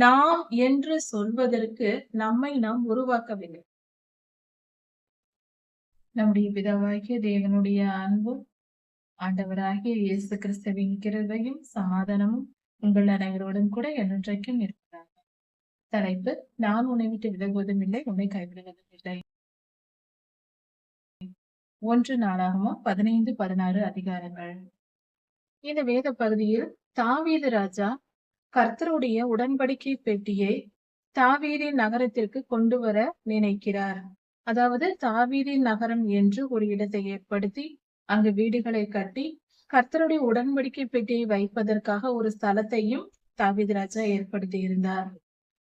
நாம் என்று சொல்வதற்கு நம்மை நாம் உருவாக்கவில்லை. நம்முடைய பிதாவாகிய தேவனுடைய அன்பும் ஆண்டவராகிய இயேசு கிறிஸ்துவின் கிருபையும் சமாதானமும் உங்கள் அனைவரோடும் கூட என்றைக்கும் இருக்கிறார் தலைப்பு நான் உன்னை விட்டு விலகுவதும் இல்லை உன்னை கைவிடுவதும் இல்லை. ஒன்று நாளாகமோ பதினைந்து பதினாறு அதிகாரங்கள். இந்த வேத பகுதியில் தாவீது ராஜா கர்த்தருடைய உடன்படிக்கை பெட்டியை தாவீதி நகரத்திற்கு கொண்டு வர நினைக்கிறார். அதாவது தாவீதி நகரம் என்று ஒரு இடத்தை ஏற்படுத்தி அங்கு வீடுகளை கட்டி கர்த்தருடைய உடன்படிக்கை பெட்டியை வைப்பதற்காக ஒரு ஸ்தலத்தையும் தாவீது ராஜா ஏற்படுத்தி இருந்தார்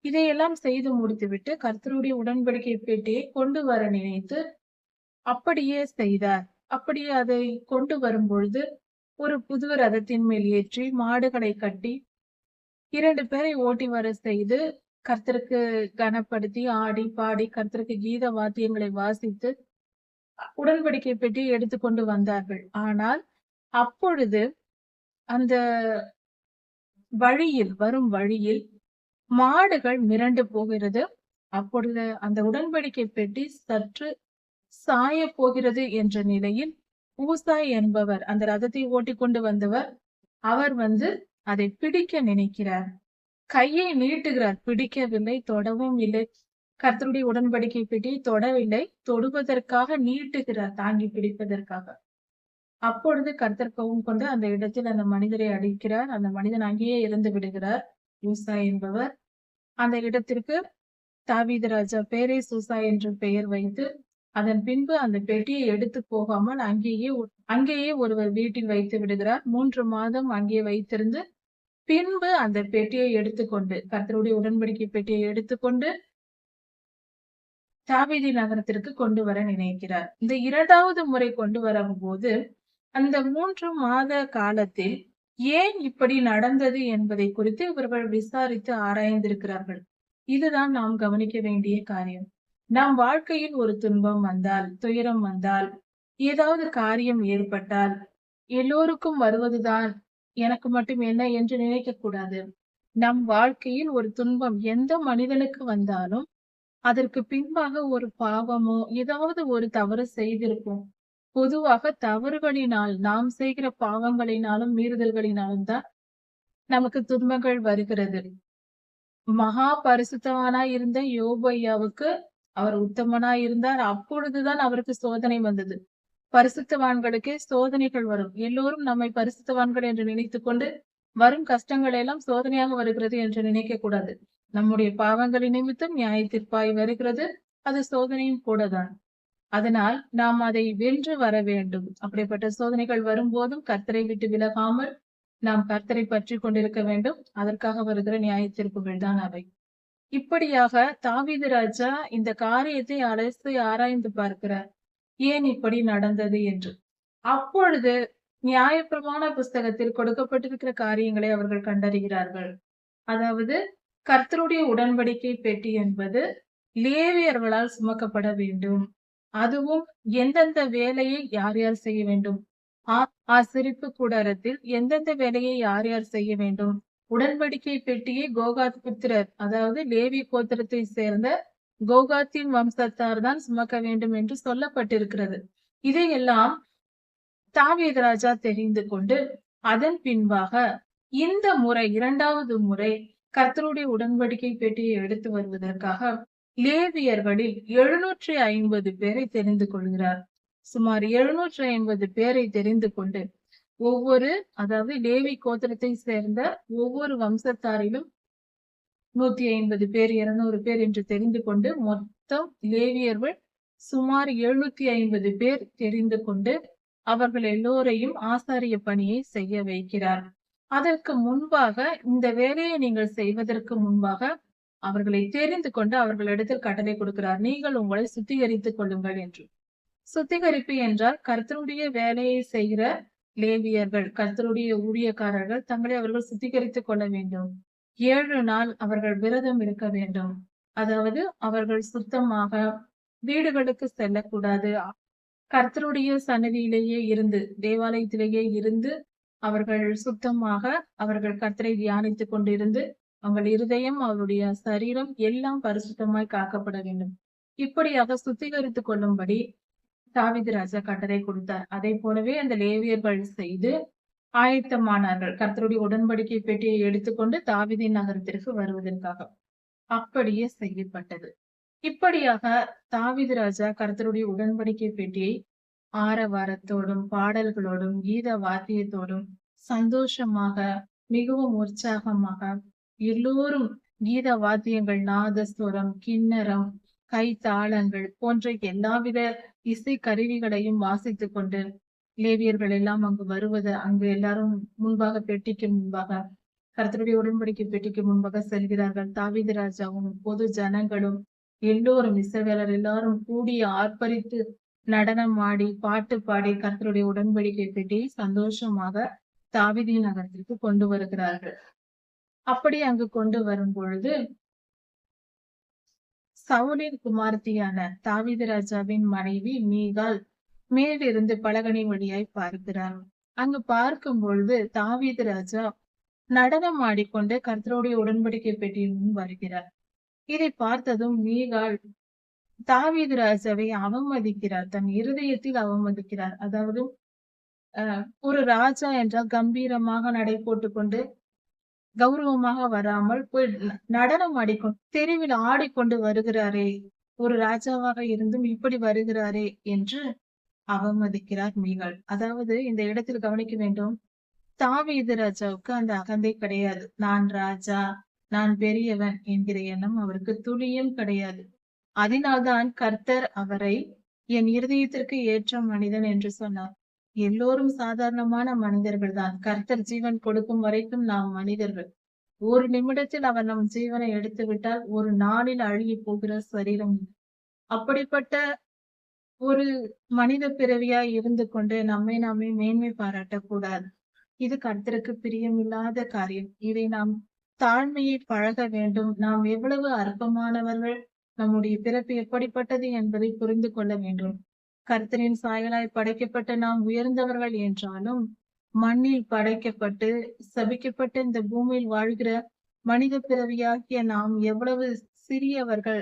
இதையெல்லாம் செய்து முடித்துவிட்டு கர்த்தருடைய உடன்படிக்கை பெட்டியை கொண்டு வர நினைத்து அப்படியே செய்தார். அப்படியே அதை கொண்டு வரும் பொழுது ஒரு புது ரதத்தின் மேல் ஏற்றி மாடுகளை கட்டி இரண்டு பேரை ஓட்டி வர செய்து கர்த்தருக்கு கனப்படுத்தி ஆடி பாடி கர்த்தருக்கு கீத வாத்தியங்களை வாசித்து உடன்படிக்கை பெட்டி எடுத்துக்கொண்டு வந்தார்கள். ஆனால் அப்பொழுது அந்த வழியில் வரும் வழியில் மாடுகள் மிரண்டு போகிறது. அப்பொழுது அந்த உடன்படிக்கை பெட்டி சற்று சாய போகிறது என்ற நிலையில் ஊசாய் என்பவர் அந்த ரதத்தை ஓட்டி கொண்டு வந்தவர் அவர் வந்து அதை பிடிக்க நினைக்கிறார். கையை நீட்டுகிறார். பிடிக்கவில்லை தொடவும் இல்லை. கர்த்தருடைய உடன்படிக்கை பிடி தொடவில்லை. தொடுவதற்காக நீட்டுகிறார். தாங்கி பிடிப்பதற்காக. அப்பொழுது கர்த்தர் கோபம் கொண்டு அந்த இடத்தில் அந்த மனிதரை அடிக்கிறார். அந்த மனிதன் அங்கேயே இறந்து விடுகிறார். ஊசா என்பவர். அந்த இடத்திற்கு தாவீது ராஜா பேரே சூசா என்று பெயர் வைத்து அதன் பின்பு அந்த பெட்டியை எடுத்து போகாமல் அங்கேயே அங்கேயே ஒருவர் வீட்டில் வைத்து விடுகிறார். மூன்று மாதம் அங்கே வைத்திருந்து பின்பு அந்த பெட்டியை எடுத்துக்கொண்டு கர்த்தருடைய உடன்படிக்கை பெட்டியை எடுத்துக்கொண்டு தாவிதி நகரத்திற்கு கொண்டு வர நினைக்கிறார். இந்த இரண்டாவது முறை கொண்டு வரும்போது அந்த மூன்று மாத காலத்தில் ஏன் இப்படி நடந்தது என்பதை குறித்து இவர்கள் விசாரித்து ஆராய்ந்திருக்கிறார்கள். இதுதான் நாம் கவனிக்க வேண்டிய காரியம். நம் வாழ்க்கையில் ஒரு துன்பம் வந்தால் துயரம் வந்தால் ஏதாவது காரியம் ஏற்பட்டால் எல்லோருக்கும் வருவதுதான் எனக்கு மட்டும் என்ன என்று நினைக்க கூடாது. நம் வாழ்க்கையில் ஒரு துன்பம் எந்த மனிதனுக்கு வந்தாலும் அதற்கு பின்பாக ஒரு பாவமோ ஏதாவது ஒரு தவறு செய்திருப்போம். பொதுவாக தவறுகளினால் நாம் செய்கிற பாவங்களினாலும் மீறுதல்களினாலும் தான் நமக்கு துன்பங்கள் வருகிறது. மகா பரிசுத்தவானா இருந்த யோபையாவுக்கு அவர் உத்தமனா இருந்தார். அப்பொழுதுதான் அவருக்கு சோதனை வந்தது. பரிசுத்தவான்களுக்கே சோதனைகள் வரும். எல்லோரும் நம்மை பரிசுத்தவான்கள் என்று நினைத்து கொண்டு வரும் கஷ்டங்கள் எல்லாம் சோதனையாக வருகிறது என்று நினைக்க கூடாது. நம்முடைய பாவங்களின் நிமித்தம் நியாயத்திற்பாய் வருகிறது. அது சோதனையும் கூடதான். அதனால் நாம் அதை வென்று வர வேண்டும். அப்படிப்பட்ட சோதனைகள் வரும்போதும் கர்த்தரை விட்டு விலகாமல் நாம் கர்த்தரை பற்றி கொண்டிருக்க வேண்டும். அதற்காக வருகிற நியாயத்திற்குகள் தான் அவை. இப்படியாக தாவீது ராஜா இந்த காரியத்தை அலசி ஆராய்ந்து பார்க்கிறார். ஏன் இப்படி நடந்தது என்று? அப்பொழுது நியாயப்பிரமாண புஸ்தகத்தில் கொடுக்கப்பட்டிருக்கிற காரியங்களை அவர்கள் கண்டறிகிறார்கள். அதாவது கர்த்தருடைய உடன்படிக்கை பெட்டி என்பது லேவியர்களால் சுமக்கப்பட வேண்டும். அதுவும் எந்தெந்த வேலையை யார் யார் செய்ய வேண்டும்? ஆசிரிப்பு கூடாரத்தில் எந்தெந்த வேலையை யார் யார் செய்ய வேண்டும்? உடன்படிக்கை பெட்டியை கோகாத் புத்திரர் அதாவது லேவி கோத்திரத்தை சேர்ந்த கோகாத்தின் வம்சத்தார் தான் சுமக்க வேண்டும் என்று சொல்லப்பட்டிருக்கிறது. இதையெல்லாம் தாவீது ராஜா தெரிந்து கொண்டு அதன் பின்பாக இந்த முறை இரண்டாவது முறை கர்த்தருடைய உடன்படிக்கை பெட்டியை எடுத்து வருவதற்காக லேவியர்களில் எழுநூற்றி ஐம்பது பேரை தெரிந்து கொள்கிறார். சுமார் எழுநூற்றி ஐம்பது பேரை தெரிந்து கொண்டு ஒவ்வொரு அதாவது லேவி கோத்திரத்தை சேர்ந்த ஒவ்வொரு வம்சத்தாரிலும் நூத்தி ஐம்பது பேர் இருநூறு பேர் என்று தெரிந்து கொண்டு மொத்தம் லேவியர்கள் சுமார் எழுநூத்தி ஐம்பது பேர் தெரிந்து கொண்டு அவர்கள் எல்லோரையும் ஆசாரிய பணியை செய்ய வைக்கிறார். அதற்கு முன்பாக இந்த வேலையை நீங்கள் செய்வதற்கு முன்பாக அவர்களை தெரிந்து கொண்டு அவர்களிடத்தில் கட்டளை கொடுக்கிறார். நீங்கள் உங்களை சுத்திகரித்துக் கொள்ளுங்கள் என்று. சுத்திகரிப்பு என்றால் கர்த்தருடைய வேலையை செய்கிற லேவியர்கள் கர்த்தருடைய ஊழியக்காரர்கள் தங்களை அவர்கள் சுத்திகரித்துக் கொள்ள வேண்டும். ஏழு நாள் அவர்கள் விரதம் இருக்க வேண்டும். அதாவது அவர்கள் சுத்தமாக வீடுகளுக்கு செல்லக்கூடாது. கர்த்தருடைய சன்னதியிலேயே இருந்து தேவாலயத்திலேயே இருந்து அவர்கள் சுத்தமாக அவர்கள் கர்த்தரை தியானித்துக் கொண்டிருந்து அவங்கள் இருதயம் அவருடைய சரீரம் எல்லாம் பரிசுத்தமாய் காக்கப்பட வேண்டும். இப்படியாக சுத்திகரித்துக் கொள்ளும்படி தாவீது ராஜா கட்டளை கொடுத்தார். அதை போலவே அந்த லேவியர்கள் செய்து ஆயத்தமானார்கள். கர்த்தருடைய உடன்படிக்கை பெட்டியை எடுத்துக்கொண்டு தாவீதின் நகரத்திற்கு வருவதற்காக அப்படியே செய்யப்பட்டது. இப்படியாக தாவிது ராஜா கர்த்தருடைய உடன்படிக்கை பெட்டியை ஆரவாரத்தோடும் பாடல்களோடும் கீத வாத்தியத்தோடும் சந்தோஷமாக மிகவும் உற்சாகமாக எல்லோரும் கீத வாத்தியங்கள் நாதஸ்வரம் கிண்ணறம் கை தாளங்கள் போன்ற எல்லாவித இசை கருவிகளையும் வாசித்துக் கொண்டு லேவியர்கள் எல்லாம் அங்கு வருவது அங்கு எல்லாரும் முன்பாக பெட்டிக்கு முன்பாக கர்த்தருடைய உடன்படிக்கை பெட்டிக்கு முன்பாக செல்கிறார்கள். தாவீது ராஜாவும் பொது ஜனங்களும் எல்லோரும் இசைவேலர் எல்லாரும் கூடி ஆர்ப்பரித்து நடனம் ஆடி பாட்டு பாடி கர்த்தருடைய உடன்படிக்கை பெட்டி சந்தோஷமாக தாவிதி நகரத்திற்கு கொண்டு வருகிறார்கள். அப்படி அங்கு கொண்டு வரும் பொழுது சவுலின் குமார்த்தியான தாவீது ராஜாவின் மனைவி மீகால் மேலிருந்து பலகனி வழியாய் பார்க்கிறார். அங்கு பார்க்கும் பொழுது தாவீது ராஜா நடனம் ஆடிக்கொண்டு கர்த்தருடைய உடன்படிக்கை பெட்டியும் வருகிறார். இதை பார்த்ததும் மீகால் தாவீது ராஜாவை அவமதிக்கிறார். தன் இருதயத்தில் அவமதிக்கிறார். அதாவது அஹ் ஒரு ராஜா என்றால் கம்பீரமாக நடை போட்டுக்கொண்டு கௌரவமாக வராமல் போய் நடனம் ஆடிக்கொண்டு தெருவில் ஆடிக்கொண்டு வருகிறாரே. ஒரு ராஜாவாக இருந்தும் இப்படி வருகிறாரே என்று அவமதிக்கிறார் மீகால் அதாவது இந்த இடத்தில் கவனிக்க வேண்டும். தாவீது ராஜாவுக்கு அந்த அகந்தை கிடையாது. நான் ராஜா நான் பெரியவன் என்கிற எண்ணம் அவருக்கு துளியும் கிடையாது. அதனால்தான் கர்த்தர் அவரை என் இருதயத்திற்கு ஏற்ற மனிதன் என்று சொன்னார். எல்லோரும் சாதாரணமான மனிதர்கள் தான் கர்த்தர் ஜீவன் கொடுக்கும் வரைக்கும் நாம் மனிதர்கள். ஒரு நிமிடத்தில் அவர் நம் ஜீவனை எடுத்து விட்டால் ஒரு நாளில் அழுகி போகிற சரீரம் அப்படிப்பட்ட ஒரு மனித பிறவியாய் இருந்து கொண்டு நம்மை நாமே மேன்மை பாராட்டக்கூடாது. இது கர்த்தருக்கு பிரியமில்லாத காரியம். இதை நாம் தாழ்மையை பழக வேண்டும். நாம் எவ்வளவு அற்பமானவர்கள் நம்முடைய பிறப்பு எப்படிப்பட்டது என்பதை புரிந்து கொள்ள வேண்டும். கர்த்தரின் சாயலாய் படைக்கப்பட்ட நாம் உயர்ந்தவர்கள் என்றாலும் மண்ணில் படைக்கப்பட்டு சபிக்கப்பட்ட இந்த பூமியில் வாழ்கிற மனித பிறவியாகிய நாம் எவ்வளவு சிறியவர்கள்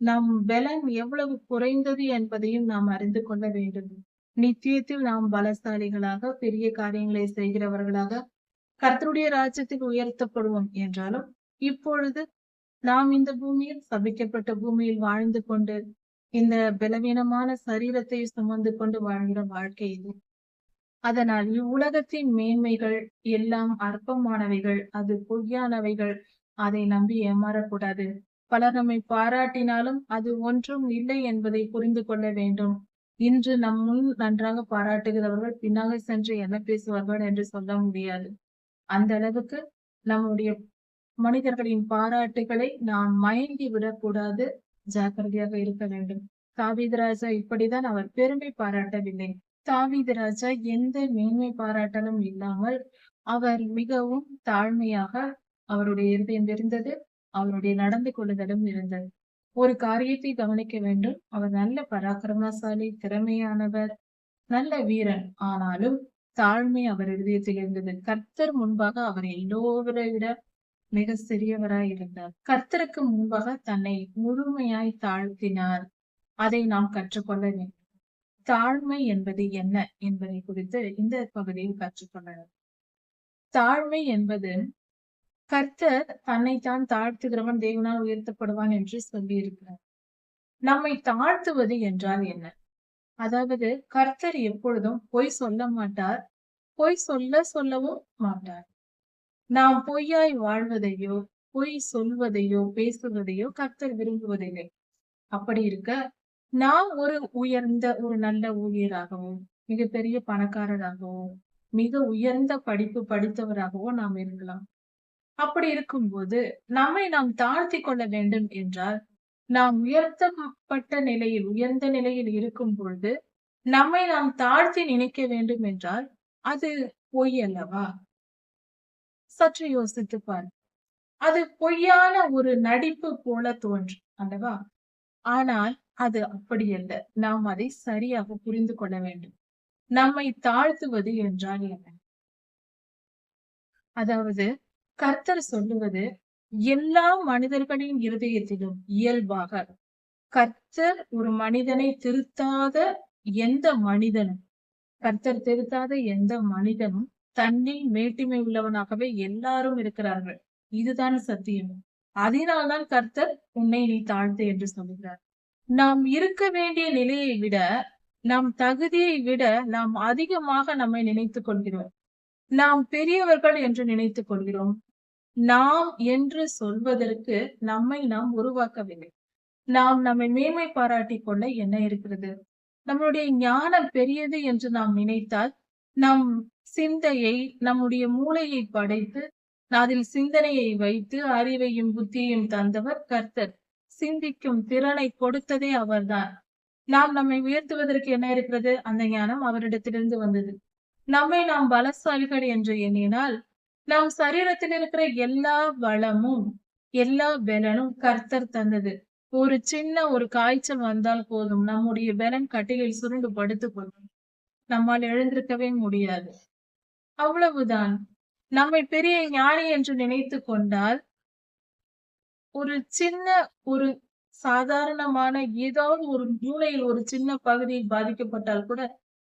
நம் பலன் எவ்வளவு குறைந்தது என்பதையும் நாம் அறிந்து கொள்ள வேண்டும். நித்தியத்தில் நாம் பலசாலிகளாக பெரிய காரியங்களை செய்கிறவர்களாக கர்த்தருடைய ராஜ்யத்தில் உயர்த்தப்படுவோம் என்றாலும் இப்பொழுது நாம் இந்த பூமியில் சபிக்கப்பட்ட பூமியில் வாழ்ந்து கொண்டு இந்த பலவீனமான சரீரத்தை சுமந்து கொண்டு வாழ்கிற வாழ்க்கை இது. அதனால் இவ்வுலகத்தின் மேன்மைகள் எல்லாம் அற்பமானவைகள் அது பொய்யானவைகள் அதை நம்பி ஏமாறக்கூடாது. பலர் நம்மை பாராட்டினாலும் அது ஒன்றும் இல்லை என்பதை புரிந்து கொள்ள வேண்டும். இன்று நம் முன் நன்றாக பாராட்டுகிறவர்கள் பின்னாக சென்று என்ன பேசுவார்கள் என்று சொல்ல முடியாது. அந்த அளவுக்கு நம்முடைய மனிதர்களின் பாராட்டுகளை நாம் மயங்கி விடக்கூடாது. ஜாக்கிரதையாக இருக்க வேண்டும். தாவீதராஜா இப்படிதான் அவர் பெருமை பாராட்டவில்லை. தாவீதராஜா எந்த மேன்மை பாராட்டலும் இல்லாமல் அவர் மிகவும் தாழ்மையாக அவருடைய இருதயம் இருந்தது அவருடைய நடந்து கொள்ளுதலும் இருந்தது. ஒரு காரியத்தை கவனிக்க வேண்டும். அவர் நல்ல பராக்கிரமசாலி திறமையானவர் நல்ல வீரன். ஆனாலும் தாழ்மை அவர் இருதயத்தில் இருந்தது. கர்த்தர் முன்பாக அவர் எல்லோரை விட மிக சிறியவராய் இருந்தார் கர்த்தருக்கு முன்பாக தன்னை முழுமையாய் தாழ்த்தினார். அதை நாம் கற்றுக்கொள்ள வேண்டும். தாழ்மை என்பது என்ன என்பதை குறித்து இந்த பகுதியில் கற்றுக்கொள்ளலாம். தாழ்மை என்பது கர்த்தர் தன்னைத்தான் தாழ்த்துகிறவன் தேவனால் உயர்த்தப்படுவான் என்று சொல்லியிருக்கிறார். நம்மை தாழ்த்துவது என்றால் என்ன? அதாவது கர்த்தர் எப்பொழுதும் பொய் சொல்ல மாட்டார் பொய் சொல்ல சொல்லவும் மாட்டார். நாம் பொய்யாய் வாழ்வதையோ பொய் சொல்வதையோ பேசுவதையோ கர்த்தர் விரும்புவதில்லை. அப்படி இருக்க நாம் ஒரு உயர்ந்த ஒரு நல்ல ஊழியராகவும் மிகப்பெரிய பணக்காரராகவும் மிக உயர்ந்த படிப்பு படித்தவராகவோ நாம் இருக்கலாம். அப்படி இருக்கும்போது நம்மை நாம் தாழ்த்தி கொள்ள வேண்டும் என்றால் நாம் உயர்த்தப்பட்ட நிலையில் உயர்ந்த நிலையில் இருக்கும் பொழுது நம்மை நாம் தாழ்த்தி நினைக்க வேண்டும் என்றால் அது பொய் அல்லவா? சற்று யோசித்து பாரு. அது பொய்யான ஒரு நடிப்பு போல தோன்றும் அல்லவா? ஆனால் அது அப்படி அல்ல. நாம் அதை சரியாக புரிந்து கொள்ள வேண்டும். நம்மை தாழ்த்துவது என்றால் என்ன? அதாவது கர்த்தர் சொல்லுவது எல்லா மனிதர்களின் இருதயத்திலும் இயல்பாக கர்த்தர் ஒரு மனிதனை திருத்தாத எந்த மனிதனும் கர்த்தர் திருத்தாத எந்த மனிதனும் தன்னில் மேட்டிமை உள்ளவனாகவே எல்லாரும் இருக்கிறார்கள். இதுதான் சத்தியம். அதனால்தான் கர்த்தர் உன்னை நீ தாழ்த்து என்று சொல்கிறார். நாம் இருக்க வேண்டிய நிலையை விட நம் தகுதியை விட நாம் அதிகமாக நம்மை நினைத்துக் கொள்கிறோம். நாம் பெரியவர்கள் என்று நினைத்துக் கொள்கிறோம். நாம் என்று சொல்வதற்கு நம்மை நாம் உருவாக்கவில்லை. நாம் நம்மை மேன்மை பாராட்டிக் கொள்ள என்ன இருக்கிறது? நம்மளுடைய ஞானம் பெரியது என்று நாம் நினைத்தால் நம் சிந்தையை நம்முடைய மூளையை படைத்து அதில் சிந்தனையை வைத்து அறிவையும் புத்தியையும் தந்தவர் கர்த்தர். சிந்திக்கும் திறனை கொடுத்ததே அவர்தான். நாம் நம்மை உயர்த்துவதற்கு என்ன இருக்கிறது? அந்த ஞானம் அவரிடத்திலிருந்து வந்தது. நம்மை நாம் பலசாலிகள் என்று எண்ணினால் நம் சரீரத்தில் இருக்கிற எல்லா வளமும் எல்லா பலனும் கர்த்தர் தந்தது. ஒரு சின்ன ஒரு காய்ச்சல் வந்தால் போதும் நம்முடைய பலன் கட்டிலில் சுருண்டு படுத்துக் கொள்ளும். நம்மால் எழுந்திருக்கவே முடியாது. அவ்வளவுதான். நம்மை பெரிய ஞானி என்று நினைத்து கொண்டால் ஒரு சின்ன ஒரு சாதாரணமான ஏதாவது ஒரு மூளையில் ஒரு சின்ன பகுதியில் பாதிக்கப்பட்டால் கூட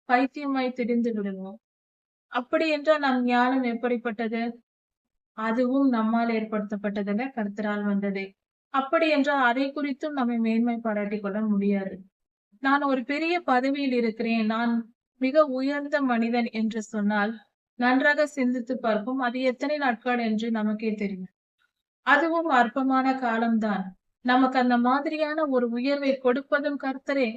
பைத்தியமாய் தெரிந்து விடுவோம். அப்படி என்றால் நம் ஞானம் எப்படிப்பட்டது? அதுவும் நம்மால் ஏற்படுத்தப்பட்டதென கருத்தரால் வந்ததே. அப்படி என்றால் அதை குறித்தும் நம்மை மேன்மை பாராட்டிக் கொள்ள முடியாது. நான் ஒரு பெரிய பதவியில் இருக்கிறேன். நான் மிக உயர்ந்த மனிதன் என்று சொன்னால் நன்றாக சிந்தித்து பார்ப்போம். அது எத்தனை நாட்கள் என்று நமக்கே தெரியும். அதுவும் அற்பமான காலம்தான். நமக்கு அந்த மாதிரியான ஒரு உயர்வை கொடுப்பதும் கர்த்தரே.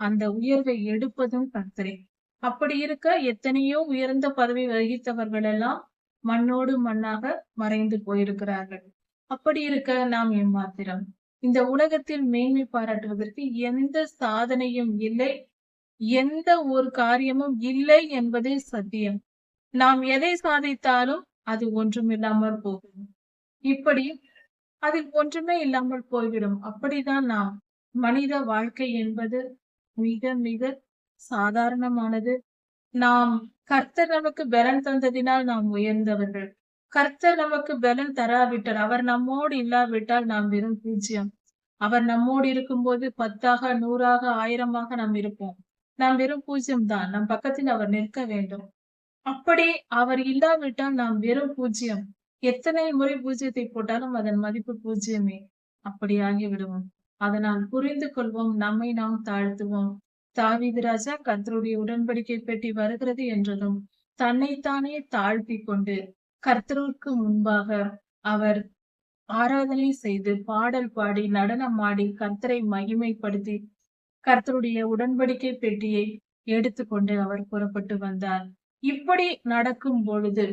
அந்த உயர்வை எடுப்பதும் கர்த்தரே. அப்படி இருக்க எத்தனையோ உயர்ந்த பதவி வகித்தவர்கள் எல்லாம் மண்ணோடு மண்ணாக மறைந்து போயிருக்கிறார்கள். அப்படி இருக்க நாம் எம்மாத்திரம். இந்த உலகத்தில் மேன்மை பாராட்டுவதற்கு எந்த சாதனையும் இல்லை. எந்த ஒரு காரியமும் இல்லை என்பதே சத்தியம். நாம் எதை சாதித்தாலும் அது ஒன்றும் இல்லாமல் போகும். இப்படி அதில் ஒன்றுமே இல்லாமல் போய்விடும். அப்படிதான் நாம் மனித வாழ்க்கை என்பது மிக மிக சாதாரணமானது. நாம் கர்த்தர் நமக்கு பலன் தந்ததினால் நாம் உயர்ந்தவர்கள். கர்த்தர் நமக்கு பலன் தராவிட்டால் அவர் நம்மோடு இல்லாவிட்டால் நாம் வெறும் பூஜ்யம். அவர் நம்மோடு இருக்கும்போது பத்தாக நூறாக ஆயிரமாக நாம் இருப்போம். நாம் வெறும் பூஜ்யம் தான். நம் பக்கத்தில் அவர் நிற்க வேண்டும். அப்படி அவர் இல்லாவிட்டால் நாம் வெறும் பூஜ்யம். எத்தனை முறை பூஜ்யத்தை போட்டாலும் அதன் மதிப்பு பூஜ்யமே. அப்படி ஆகிவிடுவோம். அதனால் புரிந்து கொள்வோம் நம்மை நாம் தாழ்த்துவோம். தாவீது ராஜா கர்த்தருடைய உடன்படிக்கை பெட்டி வருகிறது என்றதும் தன்னைத்தானே தாழ்த்தி கொண்டு கர்த்தருக்கு முன்பாக அவர் ஆராதனை செய்து பாடல் பாடி நடனம் ஆடி கர்த்தரை மகிமைப்படுத்தி கர்த்தருடைய உடன்படிக்கை பெட்டியை எடுத்துக்கொண்டு அவர் புறப்பட்டு வந்தார். இப்படி நடக்கும் பொழுது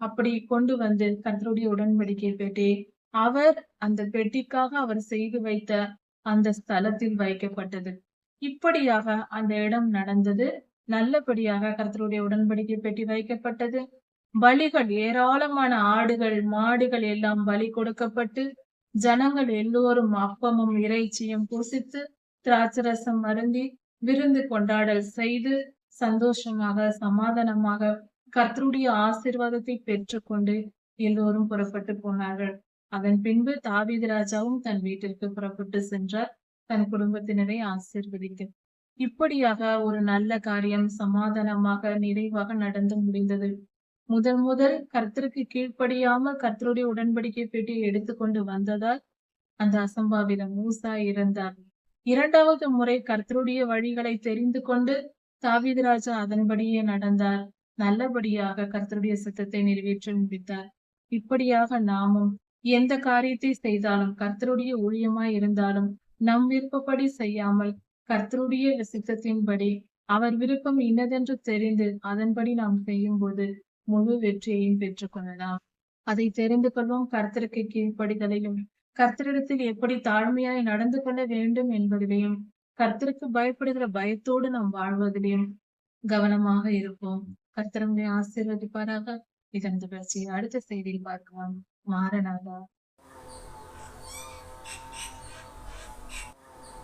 அப்படி கொண்டு வந்து கர்த்தருடைய உடன்படிக்கை பெட்டி அவர் அந்த பெட்டிக்காக அவர் செய்து வைத்த அந்த ஸ்தலத்தில் வைக்கப்பட்டது. இப்படியாக அந்த இடம் நடந்தது. நல்லபடியாக கர்த்தருடைய உடன்படிக்கை பெட்டி வைக்கப்பட்டது. பலிகள் ஏராளமான ஆடுகள் மாடுகள் எல்லாம் பலி கொடுக்கப்பட்டு ஜனங்கள் எல்லோரும் அப்பமும் இறைச்சியும் புசித்து திராட்சரசம் அருந்தி விருந்து கொண்டாடல் செய்து சந்தோஷமாக சமாதானமாக கர்த்தருடைய ஆசிர்வாதத்தை பெற்றுக்கொண்டு எல்லோரும் புறப்பட்டு போனார்கள். அதன் பின்பு தாவீது ராஜாவும் தன் வீட்டிற்கு புறப்பட்டு சென்றார். தன் குடும்பத்தினரை ஆசிர்வதிக்க. இப்படியாக ஒரு நல்ல காரியம் சமாதானமாக நிறைவாக நடந்து முடிந்தது. முதல் முதல் கர்த்தருக்கு கீழ்ப்படியாமல் கர்த்தருடைய உடன்படிக்கை பெட்டியை எடுத்துக்கொண்டு வந்ததால் அந்த அசம்பாவிதம் மூசா இறந்தார். இரண்டாவது முறை கர்த்தருடைய வழிகளை தெரிந்து கொண்டு தாவீது ராஜா அதன்படியே நடந்தார். நல்லபடியாக கர்த்தருடைய சித்தத்தை நிறைவேற்றி முடித்தார். இப்படியாக நாமும் எந்த காரியத்தை செய்தாலும் கர்த்தருடைய ஊழியமாய் இருந்தாலும் நம் விருப்பப்படி செய்யாமல் கர்த்தருடைய சித்தத்தின்படி அவர் விருப்பம் இன்னதென்று தெரிந்து அதன்படி நாம் செய்யும் போது முழு வெற்றியையும் பெற்றுக் கொள்ளலாம். அதை தெரிந்து கொள்வோம். கர்த்தருக்கு கீழ்ப்படிதலையும் கர்த்தரிடத்தில் எப்படி தாழ்மையாய் நடந்து கொள்ள வேண்டும் என்பதிலையும் கர்த்தருக்கு பயப்படுகிற பயத்தோடு நாம் வாழ்வதிலையும் கவனமாக இருப்போம். கர்த்தரங்களை ஆசீர்வதிப்பாராக. இதன் தொடர்ச்சியை அடுத்த செய்தியில் பார்க்கலாம். மாறனாக